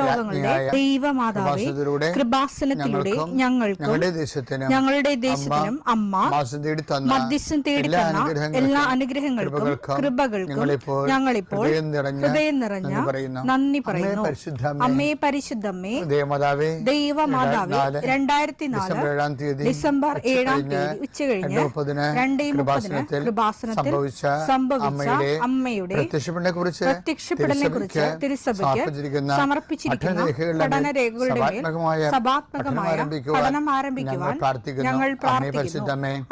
ലോകങ്ങളുടെ ദൈവമാതാവേ കൃപാസനത്തിലൂടെ ഞങ്ങൾക്കും ഞങ്ങളുടെ ദേശത്തിനും അമ്മ മധ്യസ്ഥം തേടി എല്ലാ തന്ന അനുഗ്രഹങ്ങൾക്കും എല്ലാ അനുഗ്രഹങ്ങൾക്കും കൃപകൾക്കും ഞങ്ങളിപ്പോൾ ഹൃദയം നിറഞ്ഞ നന്ദി പറയുന്നു. അമ്മയെ അമ്മേ പരിശുദ്ധമ്മേ, ദേവമാതാവേ ദൈവമാതാവേ രണ്ടായിരത്തി നാല് ഡിസംബർ ഏഴാം തീയതി ഡിസംബർ ഏഴാം ഉച്ചകഴിഞ്ഞ് തീയതി ഉച്ചകഴിഞ്ഞ് രണ്ടേ മുപ്പതിന് കൃപാസനത്തിൽ സംഭവിച്ച അമ്മയുടെ പ്രത്യക്ഷപ്പെടലിനെ കുറിച്ച് തിരുസഭയ്ക്ക് സമർപ്പിച്ചിരിക്കുന്ന സഭാത്മകമായ പഠനം ആരംഭിക്കുവാൻ ഞങ്ങൾ പ്രാർത്ഥിക്കുന്നു.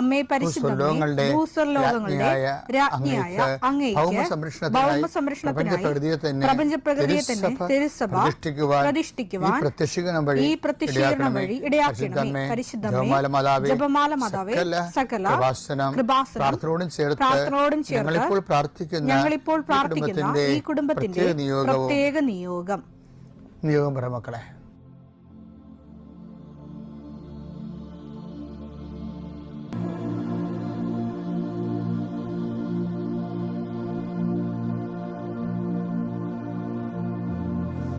അമ്മേ പരിശുദ്ധമേ ഭൂസ്വർലോകങ്ങളുടെ രാജ്ഞിയായ അങ്ങേക്ക് ഭൗമ സംരക്ഷണത്തിനായി പ്രപഞ്ച പ്രകൃതിയെ തന്നെ തിരുസഭ പ്രതിഷ്ഠിക്കുവാൻ ഈ പ്രത്യക്ഷീകരണം വഴി ഇടയാക്കണമേ. പരിശുദ്ധമേ ജപമാല മാതാവേ സകല കൃപാസനം കൃപാസനം പ്രാർത്ഥനയോടും ചേർത്ത് പ്രാർത്ഥനയോടും ചേർത്ത് ഞങ്ങളിപ്പോൾ പ്രാർത്ഥിക്കുന്ന ഞങ്ങളിപ്പോൾ ഈ പ്രാർത്ഥിക്കുന്ന ഈ കുടുംബത്തിന്റെ പ്രത്യേക നിയോഗം. നിയോഗം പറ മക്കളെ.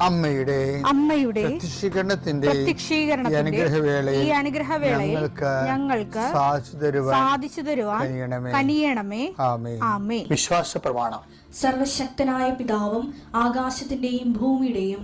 അമ്മയുടെ അമ്മയുടെ പ്രത്യക്ഷീകരണത്തിന്റെ അനുഗ്രഹവേളയിൽ ഈ അനുഗ്രഹവേളയിൽ ഞങ്ങൾക്ക് ഞങ്ങൾക്ക് സാധിച്ചു തരുവാൻ സാധിച്ചു തരുവാൻ കനിയണമേ. ആമേ ആമേ വിശ്വാസ പ്രമാണം സർവശക്തനായ പിതാവും ആകാശത്തിന്റെയും ഭൂമിയുടെയും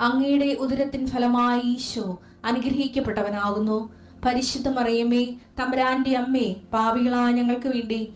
അങ്ങയുടെ ഉദരത്തിൻ ഫലമായി ഈശോ അനുഗ്രഹിക്കപ്പെട്ടവനാകുന്നു. പരിശുദ്ധ തമ്പുരാന്റെ അമ്മേ പാപികളായ ഞങ്ങൾക്ക് വേണ്ടി